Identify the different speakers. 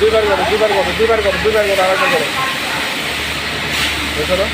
Speaker 1: দুইবার করো দুইবার করো দুইবার করো দুইবার করো আরেকটা করো। করো